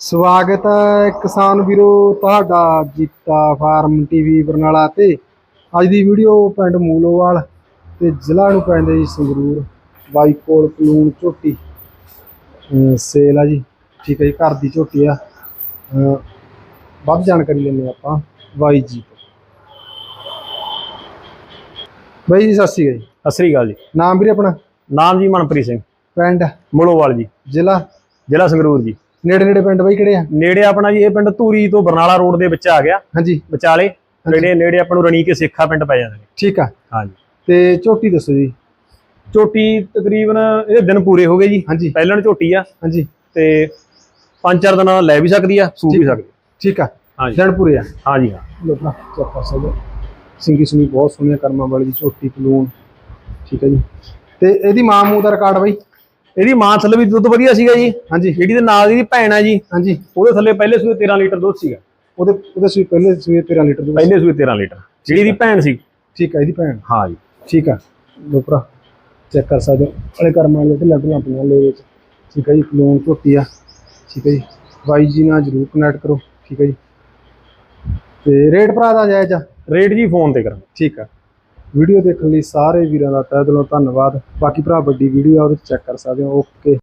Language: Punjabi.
ਸਵਾਗਤ ਹੈ ਕਿਸਾਨ ਵੀਰੋ ਤੁਹਾਡਾ ਜੀਤਾ ਫਾਰਮ ਟੀਵੀ ਬਰਨਾਲਾ ਤੇ। ਅੱਜ ਦੀ ਵੀਡੀਓ ਪਿੰਡ ਮੂਲੋਵਾਲ ਤੇ ਜ਼ਿਲ੍ਹਾ ਨੂੰ ਪੈਂਦਾ ਜੀ ਸੰਗਰੂਰ ਬਾਈ ਕੋਲ ਕਲੂਨ ਝੋਟੀ। ਸੇਲ ਆ ਜੀ ਠੀਕ ਹੈ ਜੀ ਘਰ ਦੀ ਝੋਟੀ ਆ। ਵੱਧ ਜਾਣਕਾਰੀ ਲੈਣੇ ਆਪਾਂ ਬਾਈ ਜੀ ਬਾਈ ਜੀ ਸਤਿ ਸ਼੍ਰੀ ਅਕਾਲ ਜੀ। ਸਤਿ ਸ੍ਰੀ ਅਕਾਲ ਜੀ। ਨਾਮ ਵੀਰੇ ਆਪਣਾ? ਨਾਮ ਜੀ ਮਨਪ੍ਰੀਤ ਸਿੰਘ। ਪਿੰਡ? ਮੁਲੋਵਾਲ ਜੀ। ਜ਼ਿਲ੍ਹਾ? ਜ਼ਿਲ੍ਹਾ ਸੰਗਰੂਰ ਜੀ। ਨੇੜੇ ਨੇੜੇ ਪਿੰਡ ਬਾਈ ਕਿਹੜੇ ਆ? ਨੇੜੇ ਆਪਣਾ ਜੀ ਇਹ ਪਿੰਡ ਧੂਰੀ ਤੋਂ ਬਰਨਾਲਾ ਰੋਡ ਦੇ ਵਿੱਚ ਆ ਗਿਆ। ਹਾਂਜੀ। ਵਿਚਾਲੇ ਨੇੜੇ ਨੇੜੇ ਆਪਾਂ ਨੂੰ ਰਣੀ ਕੇ ਸੇਖਾ ਪਿੰਡ ਪੈ ਜਾਂਦੇ ਨੇ ਠੀਕ ਆ। ਹਾਂਜੀ। ਤੇ ਝੋਟੀ ਦੱਸੋ ਜੀ। ਝੋਟੀ ਤਕਰੀਬਨ ਇਹਦੇ ਦਿਨ ਪੂਰੇ ਹੋ ਗਏ ਜੀ। ਹਾਂਜੀ। ਪਹਿਲਣ ਝੋਟੀ ਆ। ਹਾਂਜੀ। ਤੇ ਪੰਜ ਚਾਰ ਦਿਨ ਲੈ ਵੀ ਸਕਦੀ ਆ ਸੂ ਵੀ। ਸਕਦੀ ਠੀਕ ਆ। ਹਾਂਜੀ। ਜਣਪੁਰੇ ਆ। ਹਾਂਜੀ ਹਾਂ। ਲੋਕਾਂ ਸਕਦੇ ਹੋ। ਸਿੰਗੀ ਸੁਣੀ ਬਹੁਤ ਸੋਹਣੀਆਂ ਕਰਮਾਂ ਵਾਲੀ ਝੋਟੀ ਕਲੂਨ ਠੀਕ ਹੈ ਜੀ। ਤੇ ਇਹਦੀ ਮਾਂ ਮੂੰਹ ਦਾ ਰਿਕਾਰਡ ਬਾਈ। ਇਹਦੀ ਮਾਂ ਥੱਲੇ ਵੀ ਦੁੱਧ ਵਧੀਆ ਸੀਗਾ ਜੀ। ਹਾਂਜੀ। ਜਿਹੜੀ ਦੇ ਨਾਲ ਦੀ ਭੈਣ ਆ ਜੀ ਹਾਂਜੀ। ਉਹਦੇ ਥੱਲੇ ਪਹਿਲੇ ਸੂਏ 13 ਲੀਟਰ ਦੁੱਧ ਸੀਗਾ। ਉਹਦੇ ਉਹਦੇ ਸੂਈ ਪਹਿਲੇ ਸੂਈ 13 ਲੀਟਰ ਦੁੱਧ ਪਹਿਲੇ ਸੂਏ 13 ਲੀਟਰ। ਜਿਹੜੀ ਦੀ ਭੈਣ ਸੀ। ਠੀਕ ਆ ਇਹਦੀ ਭੈਣ। ਹਾਂ ਜੀ। ਠੀਕ ਆ। ਲੋ ਭਰਾ ਚੈੱਕ ਕਰ ਸਕਦੇ ਹੋ। ਅਲੇ ਕਰਮਾਂ ਤੇ ਲੱਗ ਲਾਪੀਆਂ ਲੈ ਵਿੱਚ ਠੀਕ ਹੈ ਜੀ ਕਲੂਨ ਝੋਟੀ ਆ। ਠੀਕ ਹੈ ਜੀ। ਬਾਈ ਜੀ ਨਾਲ ਜਰੂਰ ਕਨੈਕਟ ਕਰੋ। ਠੀਕ ਹੈ ਜੀ। ਤੇ ਰੇਟ ਭਰਾ ਦਾ ਜਾਇਜ਼ ਆ? ਰੇਟ ਜੀ ਫੋਨ ਤੇ ਕਰਾਂ ਠੀਕ ਆ। ਵੀਡੀਓ ਦੇਖਣ ਲਈ ਸਾਰੇ ਵੀਰਾਂ ਦਾ ਤਹਿ ਦਿਲੋਂ ਧੰਨਵਾਦ। ਬਾਕੀ ਭਰਾ ਵੱਡੀ ਵੀਡੀਓ ਆ, ਉਹਦੇ 'ਚ ਚੈੱਕ ਕਰ ਸਕਦੇ ਹੋ। ਓਕੇ